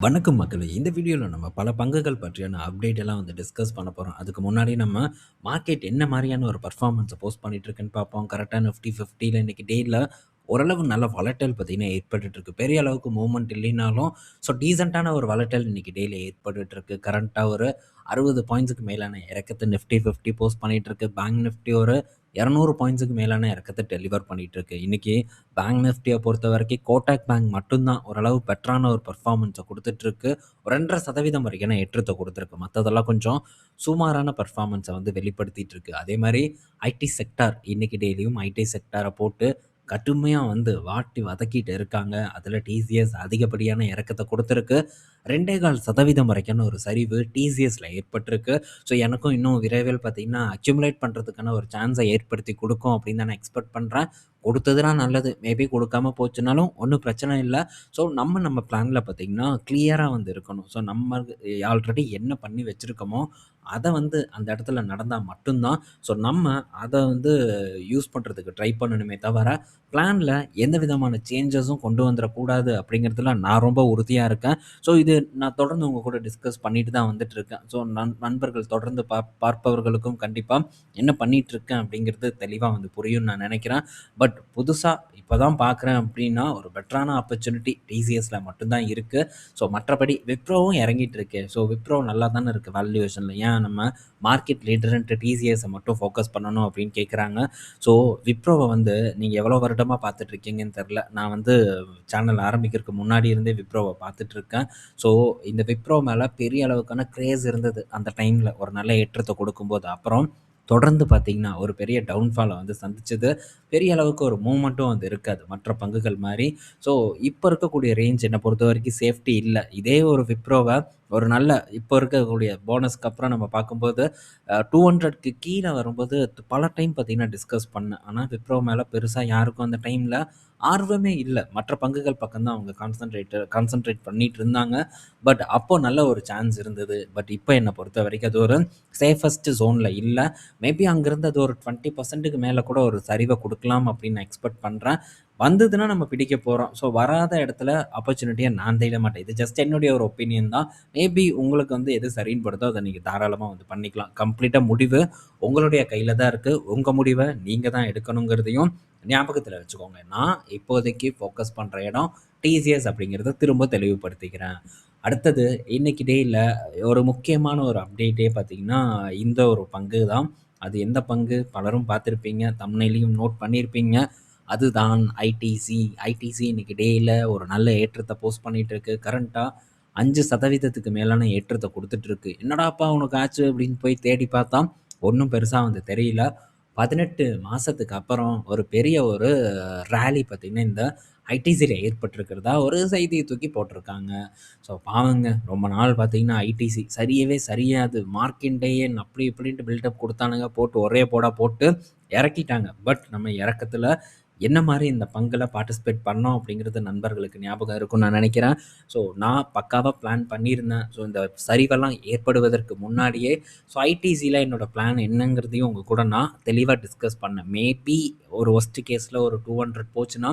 வணக்கம் மக்களே! இந்த வீடியோவில் நம்ம பல பங்குகள் பற்றியான அப்டேட் எல்லாம் வந்து டிஸ்கஸ் பண்ண போகிறோம் அதுக்கு முன்னாடி நம்ம மார்க்கெட் என்ன மாதிரியான ஒரு பர்ஃபார்மன்ஸை போஸ்ட் பண்ணிட்டு இருக்குன்னு பார்ப்போம். கரெக்டாக நிஃப்டி 50ல இன்னைக்கு டேயில் ஓரளவு நல்ல வளட்டல் பார்த்தீங்கன்னா ஏற்பட்டுட்டு இருக்கு. பெரிய அளவுக்கு மூவ்மெண்ட் இல்லைனாலும், ஸோ டீசெண்டான ஒரு வளட்டல் இன்னைக்கு டெய்லி ஏற்பட்டுட்டு இருக்கு. கரண்ட்டாக ஒரு அறுபது பாயிண்ட்ஸுக்கு மேலான இறக்கத்தை நிஃப்டி 50 போஸ்ட் பண்ணிட்டு இருக்கு. பேங்க் நிஃப்டி ஒரு இரநூறு பாயிண்ட்ஸுக்கு மேலான இறக்கத்தை டெலிவர் பண்ணிட்டு இருக்கு. இன்னைக்கு பேங்க் பொறுத்த வரைக்கும் கோட்டாக் பேங்க் மட்டும்தான் ஓரளவு பெட்டரான ஒரு பர்ஃபார்மன்ஸை கொடுத்துட்ருக்கு இருக்கு. ஒரு 2.5% வரைக்கான ஏற்றத்த குடுத்திருக்கு. கொஞ்சம் சுமாரான பர்ஃபார்மன்ஸை வந்து வெளிப்படுத்திட்டு இருக்கு. அதே மாதிரி ஐடி செக்டார் இன்னைக்கு டெய்லியும் ஐடி செக்டாரை போட்டு கடுமையாக வந்து வாட்டி வதக்கிட்டு இருக்காங்க. அதில் டிசிஎஸ் அதிகப்படியான இறக்கத்தை கொடுத்துருக்கு ரெண்டே கால் சதவீதம் வரைக்கான ஒரு சரிவு டிசிஎஸில் ஏற்பட்டிருக்கு. ஸோ எனக்கும் இன்னும் விரைவில் பார்த்தீங்கன்னா, அக்யூமுலேட் பண்ணுறதுக்கான ஒரு சான்ஸை ஏற்படுத்தி கொடுக்கும் அப்படின்னு தான் நான் எக்ஸ்பெக்ட் பண்ணுறேன் கொடுத்ததுனா நல்லது. மேபி கொடுக்காம போச்சுனாலும் ஒன்றும் பிரச்சனை இல்லை ஸோ நம்ம நம்ம பிளானில் பார்த்தீங்கன்னா, கிளியராக வந்து இருக்கணும். ஸோ நம்ம ஆல்ரெடி என்ன பண்ணி வச்சுருக்கோமோ அதை வந்து அந்த இடத்துல நடந்தால் மட்டும்தான் ஸோ நம்ம அதை வந்து யூஸ் பண்ணுறதுக்கு ட்ரை பண்ணணுமே தவிர, பிளானில் எந்த விதமான சேஞ்சஸும் கொண்டு வந்துடக்கூடாது அப்படிங்கிறதுல நான் ரொம்ப உறுதியாக இருக்கேன். ஸோ இது நான் தொடர்ந்து உங்கள் கூட டிஸ்கஸ் பண்ணிட்டு தான் வந்துட்டு இருக்கேன். ஸோ நண் நண்பர்கள் தொடர்ந்து பார் பார்ப்பவர்களுக்கும் கண்டிப்பாக என்ன பண்ணிகிட்ருக்கேன் இருக்கேன் அப்படிங்கிறது தெளிவாக வந்து புரியும்னு நான் நினைக்கிறேன் பட் புதுசாக இப்போ தான் பார்க்குறேன் அப்படின்னா, ஒரு பெட்டரான ஆப்பர்ச்சுனிட்டி டிசிஎஸில் மட்டும்தான் இருக்குது ஸோ மற்றபடி விப்ரோவும் இறங்கிட்டு இருக்கு. ஸோ விப்ரோ நல்லா தானே இருக்குது வேல்யூவேஷன்ல. ஏன் நம்ம மார்க்கெட் லீடர்ன்ட்டு டிசிஎஸை மட்டும் ஃபோக்கஸ் பண்ணணும் அப்படின்னு கேட்குறாங்க. ஸோ விப்ரோவை வந்து நீங்கள் எவ்வளோ வருடமாக பார்த்துட்ருக்கீங்கன்னு தெரில நான் வந்து சேனல் ஆரம்பிக்கிறதுக்கு முன்னாடி இருந்தே விப்ரோவை பார்த்துட்ருக்கேன் ஸோ இந்த விப்ரோ மேலே பெரிய அளவுக்கான க்ரேஸ் இருந்தது. அந்த டைமில் ஒரு நல்ல ஏற்றத்தை கொடுக்கும்போது அப்புறம் தொடர்ந்து பார்த்தீங்கன்னா, ஒரு பெரிய டவுன்ஃபாலை வந்து சந்திச்சது. பெரிய அளவுக்கு ஒரு மூமெண்ட்டும் வந்து இருக்காது. மற்ற பங்குகள் மாதிரி ஸோ இப்போ இருக்கக்கூடிய ரேஞ்ச் என்னை பொறுத்த வரைக்கும் சேஃப்டி இல்லை இதே ஒரு விப்ரோவை ஒரு நல்ல இப்போ இருக்கக்கூடிய போனஸ்க்கு அப்புறம் நம்ம பார்க்கும்போது, டூ ஹண்ட்ரட்க்கு கீழே வரும்போது பல டைம் பார்த்தீங்கன்னா டிஸ்கஸ் பண்ணேன். ஆனால் விப்ரோ மேலே பெருசாக யாருக்கும் அந்த டைமில் ஆர்வமே இல்லை மற்ற பங்குகள் பக்கம் தான் அவங்க கான்சன்ட்ரேட் கான்சன்ட்ரேட் பண்ணிட்டு இருந்தாங்க. பட் அப்போது நல்ல ஒரு சான்ஸ் இருந்தது. பட் இப்போ என்னை பொறுத்த வரைக்கும் அது ஒரு சேஃபஸ்ட் ஜோனில் இல்லை மேபி அங்கேருந்து அது ஒரு டுவெண்ட்டி பர்சன்ட்டுக்கு மேலே கூட ஒரு சரிவை கொடுக்கலாம் அப்படின்னு நான் எக்ஸ்பெக்ட் பண்ணுறேன் வந்ததுன்னா நம்ம பிடிக்க போகிறோம் ஸோ வராத இடத்துல ஆப்பர்ச்சுனிட்டியை நான் தேட மாட்டேன். இது ஜஸ்ட் என்னுடைய ஒரு ஒப்பீனியன் தான். மேபி உங்களுக்கு வந்து எது சரின்னு படுதோ அதை நீங்கள் தாராளமாக வந்து பண்ணிக்கலாம். கம்ப்ளீட்டாக முடிவு உங்களுடைய கையில் தான் இருக்குது உங்கள் முடிவை நீங்கள் தான் எடுக்கணுங்கிறதையும் ஞாபகத்தில் வச்சுக்கோங்க. நான் இப்போதைக்கு ஃபோக்கஸ் பண்ணுற இடம் டிசிஎஸ் அப்படிங்கிறத திரும்ப தெளிவுபடுத்திக்கிறேன். அடுத்தது இன்னைக்கு டேயில் ஒரு முக்கியமான ஒரு அப்டேட்டே பார்த்தீங்கன்னா, இந்த ஒரு பங்கு தான். அது எந்த பங்கு பலரும் பார்த்துருப்பீங்க தம்ப்நெயில்லயும் நோட் பண்ணியிருப்பீங்க. அதுதான் ஐடிசி. ஐடிசி இன்னைக்கு டேயில் ஒரு நல்ல ஏற்றத்தை போஸ்ட் பண்ணிகிட்ருக்கு கரண்ட்டாக அஞ்சு சதவீதத்துக்கு மேலான ஏற்றத்தை கொடுத்துட்ருக்கு என்னடாப்பா உனக்கு ஆச்சு அப்படின்னு போய் தேடி பார்த்தா, ஒன்றும் பெருசாக வந்து தெரியல. பதினெட்டு மாதத்துக்கு அப்புறம் ஒரு பெரிய ஒரு ரேலி பார்த்திங்கன்னா இந்த ஐடிசியில் ஏற்பட்டிருக்கிறதா ஒரு செய்தியை தூக்கி போட்டிருக்காங்க. ஸோ பாவங்க. ரொம்ப நாள் பார்த்தீங்கன்னா ஐடிசி சரியவே சரியாது. மார்க்கெட்லயே அப்படி இப்படின்ட்டு பில்டப் கொடுத்தானுங்க போட்டு ஒரே போட போட்டு இறக்கிட்டாங்க. பட் நம்ம இறக்கத்தில் என்ன மாதிரி இந்த பங்கில் பார்ட்டிசிபேட் பண்ணோம் அப்படிங்கிறது நண்பர்களுக்கு ஞாபகம் இருக்கும்னு நான் நினைக்கிறேன் ஸோ நான் பக்காவாக பிளான் பண்ணியிருந்தேன். ஸோ இந்த சரிவெல்லாம் ஏற்படுவதற்கு முன்னாடியே ஸோ ஐடிசியில் என்னோட பிளான் என்னங்கிறதையும் உங்கள் கூட நான் தெளிவாக டிஸ்கஸ் பண்ணேன். மேபி ஒரு ஒஸ்ட் கேஸில் ஒரு 200 போச்சுன்னா,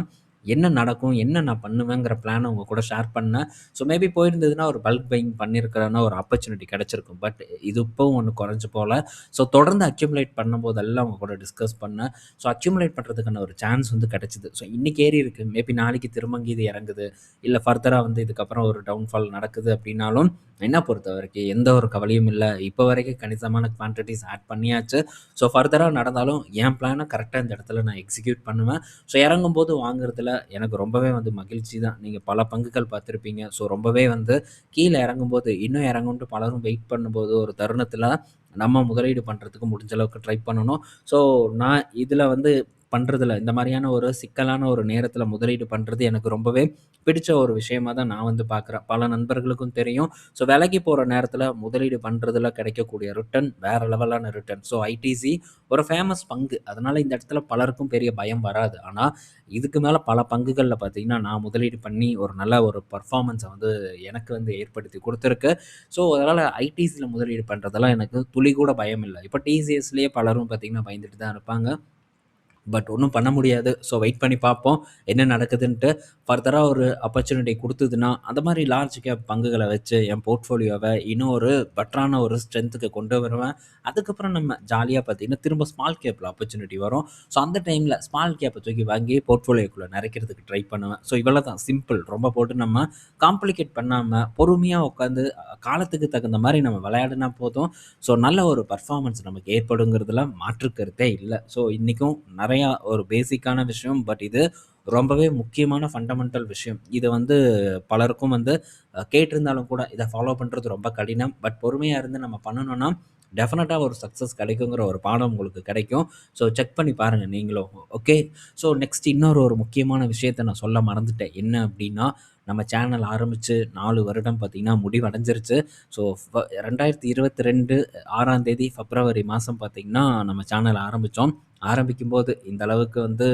என்ன நடக்கும்? என்ன நான் பண்ணுவேங்கிற பிளானை உங்கள் கூட ஷேர் பண்ணேன். ஸோ மேபி போயிருந்ததுன்னா ஒரு பல்க் பையிங் பண்ணியிருக்கிறேன்னா ஒரு ஆப்பர்ச்சுனிட்டி கிடச்சிருக்கும் பட் இது இப்போவும் ஒன்று குறைஞ்சு போல. ஸோ தொடர்ந்து அக்யூமுலேட் பண்ணும்போதெல்லாம் அவங்க கூட டிஸ்கஸ் பண்ணேன். ஸோ அக்யூமுலேட் பண்ணுறதுக்கான ஒரு சான்ஸ் வந்து கிடச்சிது ஸோ இன்றைக்கி ஏறி இருக்குது மேபி நாளைக்கு திரும்ப இது இறங்குது. இல்லை ஃபர்தராக வந்து இதுக்கப்புறம் ஒரு டவுன்ஃபால் நடக்குது அப்படின்னாலும், என்ன பொறுத்த வரைக்கும் எந்த ஒரு கவலையும் இல்லை இப்போ வரைக்கும் கணிசமான குவான்டிட்டிஸ் ஆட் பண்ணியாச்சு. ஸோ ஃபர்தராக நடந்தாலும் என் பிளானை கரெக்டாக இந்த இடத்துல நான் எக்ஸிக்யூட் பண்ணுவேன். ஸோ இறங்கும்போது வாங்குறதுல எனக்கு ரொம்பவே வந்து மகிழ்ச்சி தான். நீங்க பல பங்குகள் பார்த்திருப்பீங்க. ஸோ ரொம்பவே வந்து கீழே இறங்கும்போது இன்னும் இறங்கும்ட்டு பலரும் வெயிட் பண்ணும்போது ஒரு தருணத்துல நம்ம முதலீடு பண்றதுக்கு முடிஞ்ச அளவுக்கு ட்ரை பண்ணணும். ஸோ நான் இதுல வந்து பண்ணுறதுல இந்த மாதிரியான ஒரு சிக்கலான ஒரு நேரத்தில் முதலீடு பண்ணுறது எனக்கு ரொம்பவே பிடிச்ச ஒரு விஷயமா தான் நான் வந்து பார்க்குறேன். பல நண்பர்களுக்கும் தெரியும். ஸோ விலைக்கு போகிற நேரத்தில் முதலீடு பண்ணுறதுல கிடைக்கக்கூடிய ரிட்டர்ன் வேறு லெவலான ரிட்டர்ன். ஸோ ஐடிசி ஒரு ஃபேமஸ் பங்கு. அதனால் இந்த இடத்துல பலருக்கும் பெரிய பயம் வராது. ஆனால் இதுக்கு மேலே பல பங்குகளில் பார்த்தீங்கன்னா, நான் முதலீடு பண்ணி ஒரு நல்ல ஒரு பர்ஃபார்மன்ஸை வந்து எனக்கு வந்து ஏற்படுத்தி கொடுத்துருக்கு ஸோ அதனால் ஐடிசியில் முதலீடு பண்ணுறதெல்லாம் எனக்கு துளி கூட பயம் இல்லை இப்போ டிசிஎஸ்லேயே பலரும் பார்த்தீங்கன்னா பயந்துட்டு தான் இருப்பாங்க. பட் ஒன்றும் பண்ண முடியாது. ஸோ வெயிட் பண்ணி பார்ப்போம். என்ன நடக்குதுன்ட்டு ஃபர்தராக ஒரு ஆப்பர்ச்சுனிட்டி கொடுத்ததுன்னா அந்த மாதிரி லார்ஜ் கேப் பங்குகளை வச்சு என் போர்ட்ஃபோலியோவை இன்னும் ஒரு பெட்டரான ஒரு ஸ்ட்ரென்த்துக்கு கொண்டு வருவேன். அதுக்கப்புறம் நம்ம ஜாலியாக பார்த்தீங்கன்னா திரும்ப ஸ்மால் கேப்பில் ஆப்பர்ச்சுனிட்டி வரும். ஸோ அந்த டைமில் ஸ்மால் கேப்பை தூக்கி வாங்கி போர்ட்ஃபோலியோக்குள்ளே நிறைக்கிறதுக்கு ட்ரை பண்ணுவேன். ஸோ இவ்வளோ தான் சிம்பிள் ரொம்ப போட்டு நம்ம காம்ப்ளிகேட் பண்ணாமல் பொறுமையாக உட்காந்து காலத்துக்கு தகுந்த மாதிரி நம்ம விளையாடினா போதும். ஸோ நல்ல ஒரு பர்ஃபார்மன்ஸ் நமக்கு ஏற்படுங்கிறதுல மாற்று கருத்தே இல்லை. ஸோ இன்றைக்கும் நிறைய ஒரு பேசிக்கான விஷயம் பட் இது ரொம்பவே முக்கியமான ஃபண்டமெண்டல் விஷயம். இது வந்து பலருக்கும் வந்து கேட்டிருந்தாலும் கூட இதை ஃபாலோ பண்ணுறது ரொம்ப கடினம். பட் பொறுமையாக இருந்து நம்ம பண்ணணும்னா டெஃபினட்டாக ஒரு சக்ஸஸ் கிடைக்குங்கிற ஒரு பாடம் உங்களுக்கு கிடைக்கும். ஸோ செக் பண்ணி பாருங்கள் நீங்களும். ஓகே ஸோ நெக்ஸ்ட் இன்னொரு ஒரு முக்கியமான விஷயத்தை நான் சொல்ல மறந்துட்டேன். என்ன அப்படின்னா நம்ம சேனல் ஆரம்பித்து நாலு வருடம் பார்த்திங்கன்னா முடிவடைஞ்சிருச்சு. ஸோ ரெண்டாயிரத்தி இருபத்தி ரெண்டு ஆறாம் தேதி பிப்ரவரி மாதம் பார்த்திங்கன்னா நம்ம சேனல் ஆரம்பித்தோம் ஆரம்பிக்கும்போது இந்த அளவுக்கு வந்து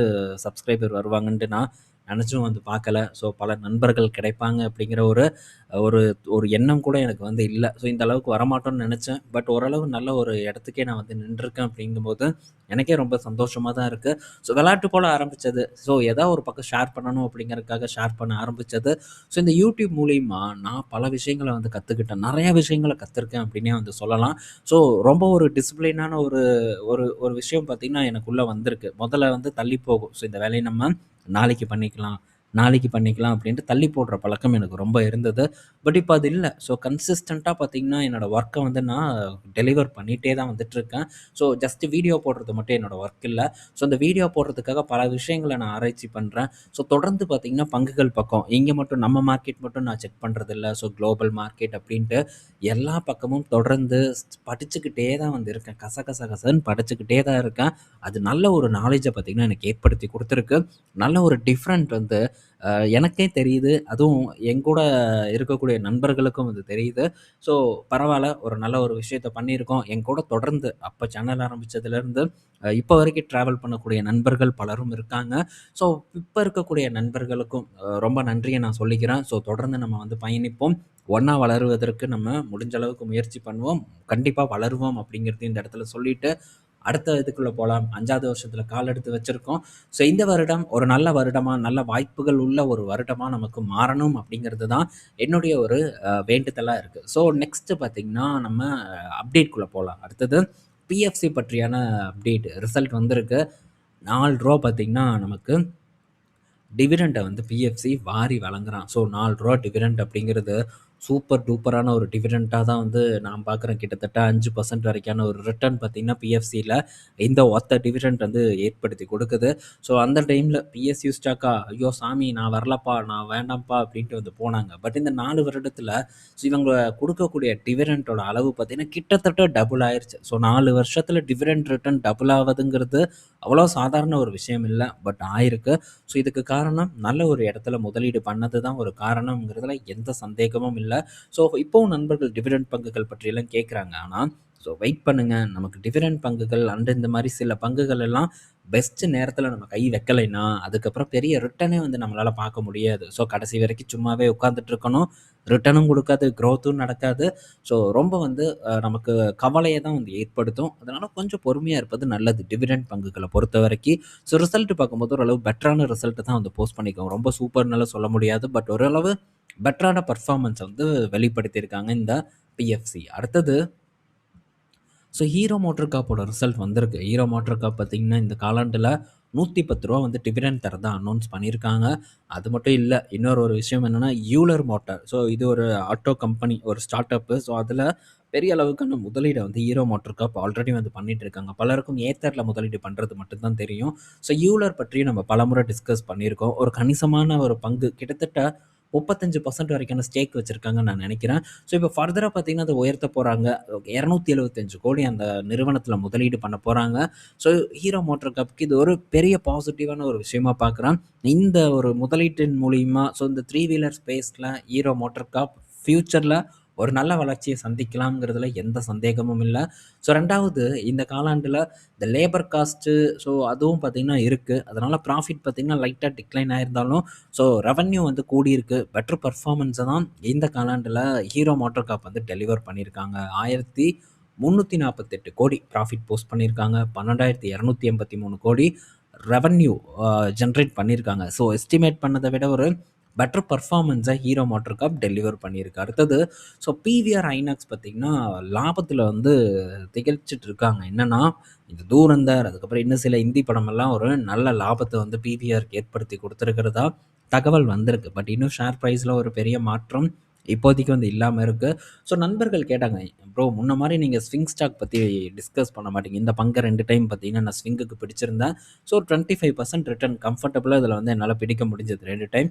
சப்ஸ்கிரைபர் வருவாங்கன்ட்டு நான் நினச்சும் வந்து பார்க்கல. ஸோ பல நண்பர்கள் கிடைப்பாங்க அப்படிங்கிற ஒரு ஒரு ஒரு எண்ணம் கூட எனக்கு வந்து இல்லை. ஸோ இந்த அளவுக்கு வரமாட்டோம்னு நினச்சேன். பட் ஓரளவு நல்ல ஒரு இடத்துக்கே நான் வந்து நின்றுருக்கேன் அப்படிங்கும்போது எனக்கே ரொம்ப சந்தோஷமாக தான் இருக்குது ஸோ விளையாட்டு போல் ஆரம்பித்தது ஸோ ஏதோ ஒரு பக்கம் ஷேர் பண்ணணும் அப்படிங்கிறதுக்காக ஷேர் பண்ண ஆரம்பித்தது ஸோ இந்த யூடியூப் மூலிமா நான் பல விஷயங்களை வந்து கற்றுக்கிட்டேன் நிறைய விஷயங்களை கற்றுருக்கேன் அப்படின்னே வந்து சொல்லலாம். ஸோ ரொம்ப ஒரு டிசிப்ளினான ஒரு ஒரு ஒரு விஷயம் பார்த்திங்கன்னா எனக்குள்ளே வந்திருக்கு. முதல்ல வந்து தள்ளி போகும். ஸோ இந்த வேலையை நம்ம நாளைக்கு பண்ணிக்கலாம். நாளைக்கு பண்ணிக்கலாம் அப்படின்ட்டு தள்ளி போடுற பழக்கம் எனக்கு ரொம்ப இருந்தது. பட் இப்போ அது இல்லை. ஸோ கன்சிஸ்டண்ட்டாக பார்த்தீங்கன்னா என்னோடய ஒர்க்கை வந்து நான் டெலிவர் பண்ணிகிட்டே தான் வந்துட்டுருக்கேன். ஸோ ஜஸ்ட் வீடியோ போடுறது மட்டும் என்னோடய ஒர்க் இல்லை. ஸோ அந்த வீடியோ போடுறதுக்காக பல விஷயங்களை நான் ஆராய்ச்சி பண்ணுறேன் ஸோ தொடர்ந்து பார்த்திங்கன்னா பங்குகள் பக்கம். இங்கே மட்டும் நம்ம மார்க்கெட் மட்டும் நான் செக் பண்ணுறது இல்லை ஸோ குளோபல் மார்க்கெட் அப்படின்ட்டு எல்லா பக்கமும் தொடர்ந்து படிச்சுக்கிட்டே தான் வந்து இருக்கேன் கச கச கசன்னு படிச்சுக்கிட்டே தான் இருக்கேன். அது நல்ல ஒரு நாலேஜை பார்த்திங்கன்னா எனக்கு ஏற்படுத்தி கொடுத்துருக்கு. நல்ல ஒரு டிஃப்ரெண்ட் வந்து எனக்கே தெரியுது. அதுவும் எங்கூட இருக்கக்கூடிய நண்பர்களுக்கும் இது தெரியுது. ஸோ பரவாயில்ல. ஒரு நல்ல ஒரு விஷயத்த பண்ணியிருக்கோம். என் கூட தொடர்ந்து அப்போ சேனல் ஆரம்பித்ததுலேருந்து இப்போ வரைக்கும் ட்ராவல் பண்ணக்கூடிய நண்பர்கள் பலரும் இருக்காங்க. ஸோ இப்போ இருக்கக்கூடிய நண்பர்களுக்கும் ரொம்ப நன்றியை நான் சொல்லிக்கிறேன். ஸோ தொடர்ந்து நம்ம வந்து பயணிப்போம். ஒன்றா வளருவதற்கு நம்ம முடிஞ்ச அளவுக்கு முயற்சி பண்ணுவோம். கண்டிப்பாக வளருவோம் அப்படிங்கிறது இந்த இடத்துல சொல்லிட்டு அடுத்த இதுக்குள்ளே போகலாம் அஞ்சாவது வருஷத்தில் கால் எடுத்து வச்சுருக்கோம். ஸோ இந்த வருடம் ஒரு நல்ல வருடமாக நல்ல வாய்ப்புகள் உள்ள ஒரு வருடமாக நமக்கு மாறணும் அப்படிங்கிறது தான் என்னுடைய ஒரு வேண்டுதலாக இருக்குது ஸோ நெக்ஸ்ட்டு பார்த்திங்கன்னா நம்ம அப்டேட்குள்ளே போகலாம் அடுத்தது பிஎஃப்சி பற்றியான அப்டேட் ரிசல்ட் வந்திருக்கு. நாலு ரூபா பார்த்திங்கன்னா நமக்கு டிவிடெண்ட்டை வந்து பிஎஃப்சி வாரி வழங்குறான். ஸோ நாலு ரூபா டிவிடெண்ட் அப்படிங்கிறது சூப்பர் டூப்பரான ஒரு டிவிடெண்ட்டாக தான் வந்து நான் பார்க்குறேன். கிட்டத்தட்ட அஞ்சு பர்சன்ட் வரைக்கான ஒரு ரிட்டர்ன் பார்த்திங்கன்னா பிஎஃப்சியில் இந்த ஒத்த டிவிடெண்ட் வந்து ஏற்படுத்தி கொடுக்குது. ஸோ அந்த டைமில் பிஎஸ்யூ ஸ்டாக்கா ஐயோ சாமி நான் வரலப்பா நான் வேண்டாம்ப்பா அப்படின்ட்டு வந்து போனாங்க. பட் இந்த நாலு வருடத்தில் ஸோ இவங்க கொடுக்கக்கூடிய டிவிடெண்ட்டோட அளவு பார்த்திங்கன்னா கிட்டத்தட்ட டபுள் ஆயிடுச்சு ஸோ நாலு வருஷத்தில் டிவிடெண்ட் ரிட்டர்ன் டபுள் ஆகுதுங்கிறது அவ்வளோ சாதாரண ஒரு விஷயம் இல்லை பட் ஆயிருக்கு. ஸோ இதுக்கு காரணம் நல்ல ஒரு இடத்துல முதலீடு பண்ணது தான் ஒரு காரணங்கிறதுல எந்த சந்தேகமும் இல்லை. ஸோ இப்போவும் நண்பர்கள் டிவிடெண்ட் பங்குகள் பற்றியெல்லாம் கேட்குறாங்க ஆனால் ஸோ வெயிட் பண்ணுங்கள் நமக்கு டிஃபரெண்ட் பங்குகள் அண்டு இந்த மாதிரி சில பங்குகள் எல்லாம் பெஸ்ட்டு நேரத்தில் நம்ம கை வைக்கலைன்னா அதுக்கப்புறம் பெரிய ரிட்டனே வந்து நம்மளால் பார்க்க முடியாது. ஸோ கடைசி வரைக்கும் சும்மாவே உட்காந்துட்டு இருக்கணும். ரிட்டனும் கொடுக்காது க்ரோத்தும் நடக்காது. ஸோ ரொம்ப வந்து நமக்கு கவலையை தான் வந்து ஏற்படுத்தும். அதனால் கொஞ்சம் பொறுமையாக இருப்பது நல்லது. டிவிடெண்ட் பங்குகளை பொறுத்த வரைக்கும் ஸோ ரிசல்ட் பார்க்கும்போது ஓரளவு பெட்டரான ரிசல்ட்டு தான் வந்து போஸ்ட் பண்ணிக்கோங்க. ரொம்ப சூப்பர்னால சொல்ல முடியாது. பட் ஓரளவு பெட்டரான பர்ஃபார்மன்ஸ் வந்து வெளிப்படுத்தியிருக்காங்க இந்த பிஎஃப்சி அடுத்தது ஸோ ஹீரோ மோட்டர் காப்போட ரிசல்ட் வந்திருக்கு. ஹீரோ மோட்டர் காப் பார்த்திங்கன்னா இந்த காலாண்டில் நூற்றி பத்து ரூபா வந்து டிவிடன் தரதா அனௌன்ஸ் பண்ணியிருக்காங்க. அது மட்டும் இல்லை இன்னொரு ஒரு விஷயம் என்னென்னா யூலர் மோட்டார் ஸோ இது ஒரு ஆட்டோ கம்பெனி ஒரு ஸ்டார்ட் அப்பு ஸோ அதில் பெரிய அளவுக்கான முதலீடை வந்து ஹீரோ மோட்டர் காப் ஆல்ரெடி வந்து பண்ணிட்டு இருக்காங்க. பலருக்கும் ஏத்தரில் முதலீடு பண்ணுறது மட்டும்தான் தெரியும். ஸோ யூலர் பற்றி நம்ம பலமுறை டிஸ்கஸ் பண்ணியிருக்கோம். ஒரு கணிசமான ஒரு பங்கு கிட்டத்தட்ட முப்பத்தஞ்சு பர்சன்ட் வரைக்கான ஸ்டேக் வச்சுருக்காங்கன்னு நான் நினைக்கிறேன். ஸோ இப்போ ஃபர்தராக பார்த்தீங்கன்னா அதை உயர்த்த போகிறாங்க இரநூத்தி எழுபத்தஞ்சு கோடி அந்த நிறுவனத்தில் முதலீடு பண்ண போகிறாங்க ஸோ ஹீரோ மோட்டர் கப்க்கு இது ஒரு பெரிய பாசிட்டிவான ஒரு விஷயமா பார்க்குறேன். இந்த ஒரு முதலீட்டின் மூலிமா ஸோ இந்த த்ரீ வீலர் ஸ்பேஸில் ஹீரோ மோட்டர் கப் ஃப்யூச்சரில் ஒரு நல்ல வளர்ச்சியை சந்திக்கலாம்ங்கிறதுல எந்த சந்தேகமும் இல்லை. ஸோ ரெண்டாவது இந்த காலாண்டில் இந்த லேபர் காஸ்ட்டு ஸோ அதுவும் பார்த்திங்கன்னா இருக்குது அதனால் ப்ராஃபிட் பார்த்திங்கன்னா லைட்டாக டிக்ளைன் ஆயிருந்தாலும் ஸோ ரெவன்யூ வந்து கூடியிருக்கு. பெட்டர் பர்ஃபார்மன்ஸை தான் இந்த காலாண்டில் ஹீரோ மோட்டர் காப் வந்து டெலிவர் பண்ணியிருக்காங்க. ஆயிரத்தி முந்நூற்றி நாற்பத்தெட்டு கோடி ப்ராஃபிட் போஸ்ட் பண்ணியிருக்காங்க. பன்னெண்டாயிரத்தி இரநூத்தி எண்பத்தி மூணு கோடி ரெவன்யூ ஜென்ரேட் uh, பண்ணியிருக்காங்க. ஸோ எஸ்டிமேட் பண்ணதை விட ஒரு பெட்டர் பர்ஃபார்மன்ஸை ஹீரோ மோட்டர் கப் டெலிவர் பண்ணியிருக்கு அடுத்தது ஸோ பிவிஆர் ஐநாக்ஸ் பார்த்திங்கன்னா லாபத்தில் வந்து திகழ்ச்சிட்டு இருக்காங்க. என்னென்னா இந்த தூரந்தர் அதுக்கப்புறம் இன்னும் சில இந்தி படமெல்லாம் ஒரு நல்ல லாபத்தை வந்து பிவிஆருக்கு ஏற்படுத்தி கொடுத்துருக்கிறதா தகவல் வந்திருக்கு. பட் இன்னும் ஷேர் ப்ரைஸில் ஒரு பெரிய மாற்றம் இப்போதைக்கு வந்து இல்லாமல் இருக்குது ஸோ நண்பர்கள் கேட்டாங்க ப்ரோ முன்ன மாதிரி நீங்கள் ஸ்விங் ஸ்டாக் பற்றி டிஸ்கஸ் பண்ண மாட்டீங்க. இந்த பங்கை ரெண்டு டைம் பார்த்தீங்கன்னா நான் ஸ்விங்குக்கு பிடிச்சிருந்தேன். So twenty five percent return கம்ஃபர்டபுளாக இதில் வந்து என்னால் பிடிக்க முடிஞ்சது. ரெண்டு டைம்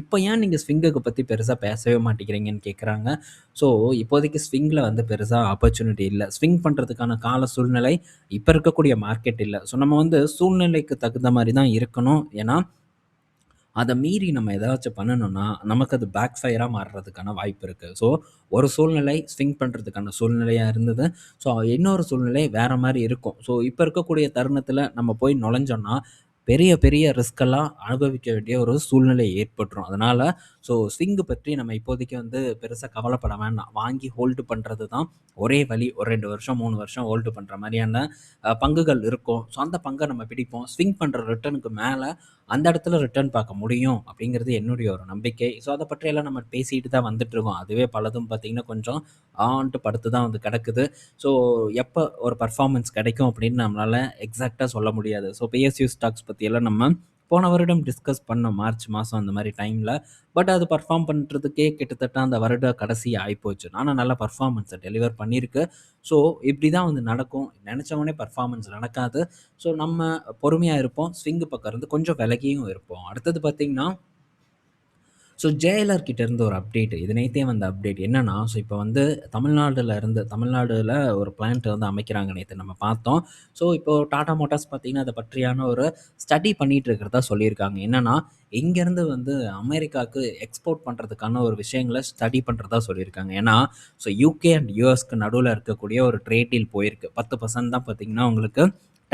இப்போ ஏன் நீங்கள் ஸ்விங்குக்கு பற்றி பெருசாக பேசவே மாட்டேங்கிறீங்கன்னு கேட்குறாங்க ஸோ இப்போதைக்கு ஸ்விங்கில் வந்து பெருசாக ஆப்பர்ச்சுனிட்டி இல்லை. ஸ்விங் பண்ணுறதுக்கான கால சூழ்நிலை இப்போ இருக்கக்கூடிய மார்க்கெட் இல்லை. ஸோ நம்ம வந்து சூழ்நிலைக்கு தகுந்த மாதிரி தான் இருக்கணும். ஏன்னா அதை மீறி நம்ம ஏதாச்சும் பண்ணணும்னா நமக்கு அது பேக் ஃபயராக மாறுறதுக்கான வாய்ப்பு இருக்குது ஸோ ஒரு சூழ்நிலை ஸ்விங் பண்ணுறதுக்கான சூழ்நிலையாக இருந்தது. ஸோ இன்னொரு சூழ்நிலை வேறு மாதிரி இருக்கும். ஸோ இப்போ இருக்கக்கூடிய தருணத்தில் நம்ம போய் நுழைஞ்சோன்னா பெரிய பெரிய ரிஸ்கெல்லாம் அனுபவிக்க வேண்டிய ஒரு சூழ்நிலை ஏற்பட்டுரும். அதனால் ஸோ ஸ்விங்கு பற்றி நம்ம இப்போதைக்கு வந்து பெருசாக கவலைப்பட வேண்டாம். வாங்கி ஹோல்டு பண்ணுறது தான் ஒரே வழி. ஒரு ரெண்டு வருஷம் மூணு வருஷம் ஹோல்டு பண்ணுற மாதிரியான பங்குகள் இருக்கும். ஸோ அந்த பங்கை நம்ம பிடிப்போம். ஸ்விங் பண்ணுற ரிட்டர்னுக்கு மேலே அந்த இடத்துல ரிட்டர்ன் பார்க்க முடியும் அப்படிங்கிறது என்னுடைய ஒரு நம்பிக்கை. ஸோ அதை பற்றியெல்லாம் நம்ம பேசிட்டு தான் வந்துட்டுருக்கோம். அதுவே பலதும் பார்த்திங்கன்னா கொஞ்சம் ஆன்ட்டு படுத்து தான் வந்து கிடக்குது. ஸோ எப்போ ஒரு பர்ஃபார்மன்ஸ் கிடைக்கும் அப்படின்னு நம்மளால் எக்ஸாக்டாக சொல்ல முடியாது. ஸோ பிஎஸ்யூ ஸ்டாக்ஸ் பற்றியெல்லாம் நம்ம போன வருடம் டிஸ்கஸ் பண்ணோம் மார்ச் மாதம் அந்த மாதிரி டைமில் பட் அது பர்ஃபார்ம் பண்ணுறதுக்கே கிட்டத்தட்ட அந்த வருட கடைசி ஆகிப்போச்சு ஆனால் நல்ல பர்ஃபார்மன்ஸை டெலிவர் பண்ணியிருக்கு ஸோ இப்படி தான் வந்து நடக்கும். நினச்சவொடனே பர்ஃபார்மன்ஸ் நடக்காது. ஸோ நம்ம பொறுமையாக இருப்போம். ஸ்விங்கு பக்கம் இருந்து கொஞ்சம் விலகியும் இருப்போம். அடுத்தது பார்த்திங்கன்னா ஸோ ஜேஎல்ஆர் கிட்டேருந்து ஒரு அப்டேட் இது நேற்றே வந்த அப்டேட் என்னென்னா ஸோ இப்போ வந்து தமிழ்நாடுல இருந்து தமிழ்நாடுல ஒரு பிளான்ட் வந்து அமைக்கிறாங்க நேற்று நம்ம பார்த்தோம். ஸோ இப்போ டாடா மோட்டார்ஸ் பார்த்தீங்கன்னா அதை பற்றியான ஒரு ஸ்டடி பண்ணிகிட்டு இருக்கிறதா சொல்லியிருக்காங்க. என்னென்னா இங்கேருந்து வந்து அமெரிக்காவுக்கு எக்ஸ்போர்ட் பண்ணுறதுக்கான ஒரு விஷயங்களை ஸ்டடி பண்ணுறதா சொல்லியிருக்காங்க. ஏன்னா ஸோ யூகே அண்ட் யூஎஸ்க்கு நடுவில் இருக்கக்கூடிய ஒரு ட்ரேட் டீல் போயிருக்கு. பத்து பர்சன்ட் தான் பார்த்தீங்கன்னா உங்களுக்கு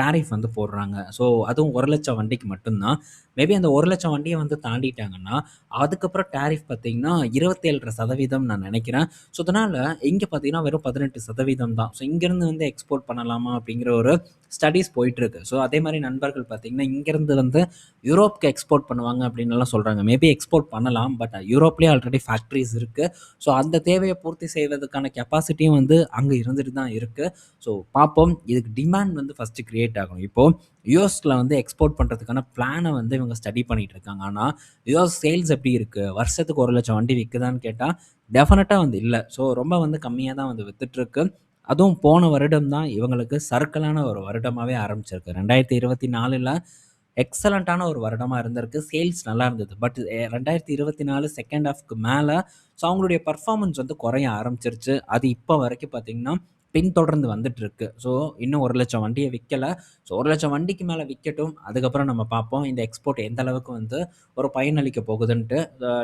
டேரிஃப் வந்து போடுறாங்க. ஸோ அதுவும் ஒரு லட்சம் வண்டிக்கு மட்டும்தான். மேபி அந்த ஒரு லட்சம் வண்டியை வந்து தாண்டிட்டாங்கன்னா அதுக்கப்புறம் டேரிஃப் பார்த்திங்கன்னா இருபத்தேழரை சதவீதம் நான் நினைக்கிறேன். ஸோ அதனால் இங்கே பார்த்திங்கன்னா வெறும் பதினெட்டு சதவீதம் தான். ஸோ இங்கேருந்து வந்து எக்ஸ்போர்ட் பண்ணலாமா அப்படிங்கிற ஒரு ஸ்டடீஸ் போயிட்டுருக்கு. ஸோ அதே மாதிரி நண்பர்கள் பார்த்திங்கன்னா இங்கேருந்து வந்து யூரோப்க்கு எக்ஸ்போர்ட் பண்ணுவாங்க அப்படின்லாம் சொல்கிறாங்க மேபி எக்ஸ்போர்ட் பண்ணலாம் பட் யூரோப்லேயே ஆல்ரெடி ஃபேக்ட்ரிஸ் இருக்குது ஸோ அந்த தேவையை பூர்த்தி செய்வதற்கான கெப்பாசிட்டியும் வந்து அங்கே இருந்துட்டு தான் இருக்குது ஸோ பார்ப்போம். இதுக்கு டிமாண்ட் வந்து ஃபஸ்ட்டு க்ரியேட் ஆகணும். இப்போது யூஎஸ்கில் வந்து எக்ஸ்போர்ட் பண்ணுறதுக்கான பிளானை வந்து இவங்க ஸ்டடி பண்ணிகிட்டு இருக்காங்க. ஆனால் யூஎஸ் சேல்ஸ் எப்படி இருக்குது வருஷத்துக்கு ஒரு லட்சம் வண்டி விற்குதான்னு கேட்டால் டெஃபினட்டாக வந்து இல்லை. ஸோ ரொம்ப வந்து கம்மியாக தான் வந்து விற்றுட்ருக்கு அதுவும் போன வருடம் தான் இவங்களுக்கு சர்க்கலான ஒரு வருடமாகவே ஆரம்பிச்சிருக்கு. ரெண்டாயிரத்தி இருபத்தி நாலில் எக்ஸலண்ட்டான ஒரு வருடமாக இருந்திருக்கு. சேல்ஸ் நல்லா இருந்தது. பட் ரெண்டாயிரத்தி இருபத்தி நாலு செகண்ட் ஹாஃப்க்கு மேலே ஸோ அவங்களுடைய பர்ஃபார்மன்ஸ் வந்து குறைய ஆரம்பிச்சிருச்சு. அது இப்போ வரைக்கும் பார்த்திங்கன்னா பின்தொடர்ந்து வந்துட்டுருக்கு ஸோ இன்னும் ஒரு லட்சம் வண்டியை விற்கலை ஸோ ஒரு லட்சம் வண்டிக்கு மேலே விற்கட்டும் அதுக்கப்புறம் நம்ம பார்ப்போம் இந்த எக்ஸ்போர்ட் எந்த அளவுக்கு வந்து ஒரு பயனளிக்க போகுதுன்ட்டு.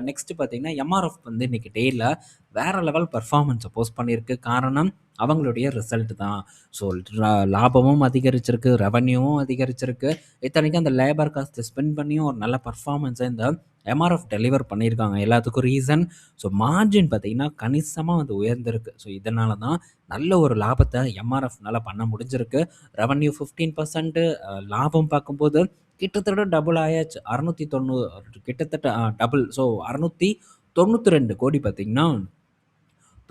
நெக்ஸ்ட்டு பார்த்திங்கன்னா எம்ஆர்எஃப் வந்து இன்றைக்கி டேயில் வேறு லெவல் பர்ஃபார்மன்ஸை போஸ்ட் பண்ணியிருக்கு காரணம் அவங்களுடைய ரிசல்ட் தான். ஸோ லாபமும் அதிகரிச்சிருக்கு. ரெவன்யூவும் அதிகரிச்சிருக்கு. இத்தனைக்கும் அந்த லேபர் காஸ்ட்டை ஸ்பெண்ட் பண்ணியும் ஒரு நல்ல பர்ஃபார்மன்ஸை இந்த எம்ஆர்எஃப் டெலிவர் பண்ணியிருக்காங்க. எல்லாத்துக்கும் ரீசன் ஸோ மார்ஜின் பார்த்திங்கன்னா கணிசமாக வந்து உயர்ந்திருக்கு. ஸோ இதனால தான் நல்ல ஒரு லாபத்தை எம்ஆர்எஃப்னால் பண்ண முடிஞ்சிருக்கு. ரெவன்யூ ஃபிஃப்டீன் பர்சன்ட்டு லாபம் பார்க்கும்போது கிட்டத்தட்ட டபுள் ஆயாச்சு. அறநூற்றி தொண்ணூறு கிட்டத்தட்ட டபுள் ஸோ அறநூற்றி தொண்ணூற்றி ரெண்டு கோடி பார்த்திங்கன்னா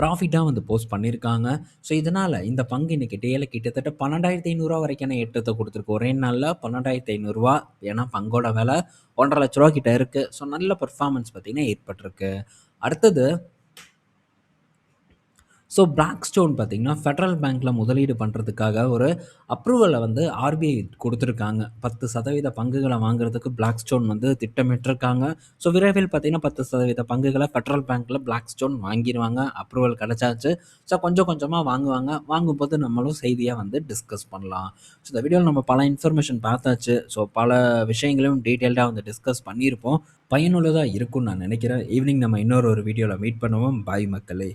ப்ராஃபிட்டாக வந்து போஸ்ட் பண்ணியிருக்காங்க ஸோ இதனால் இந்த பங்கு இன்றைக்கி டேல கிட்டத்தட்ட பன்னெண்டாயிரத்தி ஐநூறுரூவா வரைக்கான ஏற்றத்தை கொடுத்துருக்கு. ஒரே நாளில் பன்னெண்டாயிரத்தி ஐநூறுரூவா ஏன்னா பங்கோட விலை ஒன்றரை லட்ச ரூபா கிட்ட இருக்குது ஸோ நல்ல பர்ஃபார்மன்ஸ் பார்த்திங்கன்னா ஏற்பட்டிருக்கு. அடுத்தது ஸோ பிளாக் ஸ்டோன் பார்த்திங்கன்னா ஃபெட்ரல் பேங்க்கில் முதலீடு பண்ணுறதுக்காக ஒரு அப்ரூவலை வந்து ஆர்பிஐ கொடுத்துருக்காங்க. பத்து சதவீத பங்குகளை வாங்குறதுக்கு பிளாக் ஸ்டோன் வந்து திட்டமிட்டிருக்காங்க. ஸோ விரைவில் பார்த்திங்கன்னா பத்து சதவீத பங்குகளை ஃபெட்ரல் பேங்க்கில் பிளாக் ஸ்டோன் வாங்கிடுவாங்க அப்ரூவல் கிடச்சாச்சு. ஸோ கொஞ்சம் கொஞ்சமாக வாங்குவாங்க. வாங்கும்போது நம்மளும் செய்தியாக வந்து டிஸ்கஸ் பண்ணலாம். ஸோ இந்த வீடியோவில் நம்ம பல இன்ஃபர்மேஷன் பார்த்தாச்சு. ஸோ பல விஷயங்களையும் டீட்டெயில்டாக வந்து டிஸ்கஸ் பண்ணியிருப்போம். பயனுள்ளதாக இருக்கும்னு நான் நினைக்கிறேன். ஈவினிங் நம்ம இன்னொரு ஒரு வீடியோவில் மீட் பண்ணுவோம். பாய் மக்களே.